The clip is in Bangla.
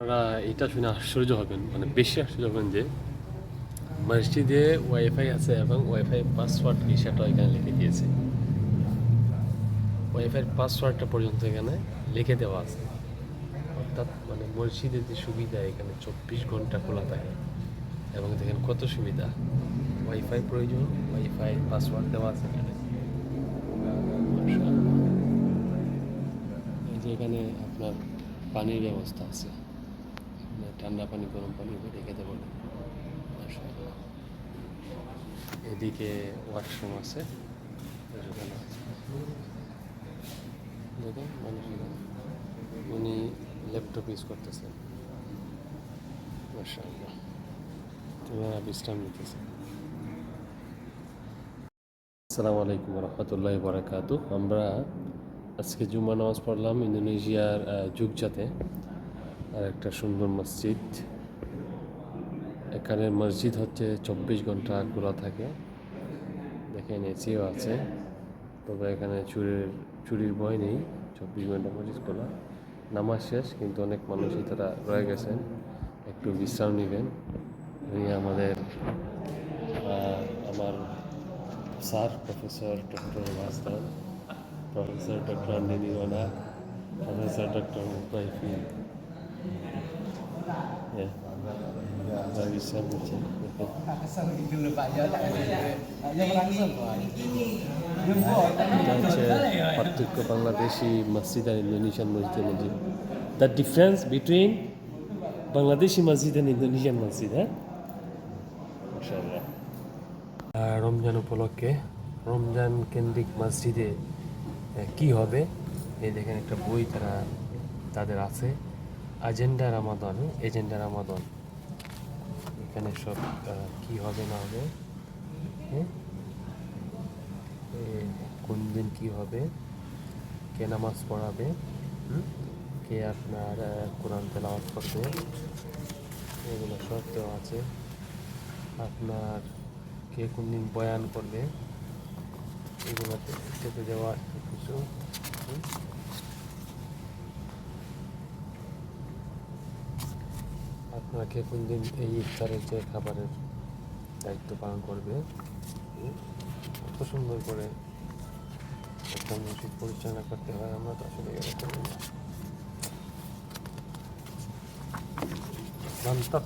আপনারা এটা শুনে আশ্চর্য হবেন মানে বেশি আশ্চর্য হবেন যে মসজিদে ওয়াইফাই আছে এবং ওয়াইফাই পাসওয়ার্ড কি সেটা এখানে লিখে দিয়েছে। ওয়াইফাইয়ের পাসওয়ার্ডটা পর্যন্ত এখানে লিখে দেওয়া আছে। অর্থাৎ মানে মসজিদের যে সুবিধা, এখানে চব্বিশ ঘণ্টা খোলা থাকে। এবং দেখেন কত সুবিধা। ওয়াইফাই প্রয়োজন, ওয়াইফাই পাসওয়ার্ড দেওয়া আছে এখানে। এই যে এখানে আপনার পানির ব্যবস্থা আছে। ঠান্ডা পানি গরম পানি রেখে দেবো মাশাআল্লাহ। এদিকে ওয়াশরুম আছে। উনি ল্যাপটপ ইউজ করতেছেন। বিশ্রাম নিতেছে। আসসালামু আলাইকুম রহমতুল্লাহ বরাকাতু আমরা আজকে জুম্মা নামাজ পড়লাম ইন্দোনেশিয়ার আহ, জুগজাতে আর একটা সুন্দর মসজিদ। এখানে মসজিদ হচ্ছে চব্বিশ ঘণ্টা খোলা থাকে। দেখেন এসিও আছে। তবে এখানে চুরির চুরির ভয় নেই। চব্বিশ ঘণ্টা মসজিদ খোলা। নামাজ শেষ, কিন্তু অনেক মানুষই তারা রয়ে গেছেন। একটু বিশ্রাম নেবেন। উনি আমাদের আমার sir, professor doctor ভাস্তান professor doctor Rana, professor doctor মুতাইফি ya bisa Pak tak Yang langsung Pak. Jumbo এটা হচ্ছে পার্থক্য বাংলাদেশি মসজিদ আর ইন্দোনেশিয়ান মসজিদের মধ্যে। দ্য ডিফারেন্স বিটুইন বাংলাদেশি মসজিদ অ্যান্ড ইন্দোনেশিয়ান মসজিদ হ্যাঁ? রমজান উপলক্ষে রমজান কেন্দ্রিক মসজিদে কি হবে? এই দেখেন একটা বই তারা তাদের আছে। আজেন্ডা রামাদন এজেন্ডা রামাদন এখানে সব কি হবে না হবে? হ্যাঁ? কোন দিন কি হবে? কে নামাজ পড়াবে? কে আপনার কোরআন তেলাওয়াত করবে? এগুলো সব দেওয়া আছে। আপনার কে কোন দিন বয়ান করবে? এগুলোতে দেওয়া আছে কিছু। আপনাকে কোন দিন এই ইফতারের যে খাবারের দায়িত্ব পালন করবে? কত সুন্দর করে একটা মসজিদ পরিচালনা করতে হয়, আমরা তো আসলে এরকম। বান্তক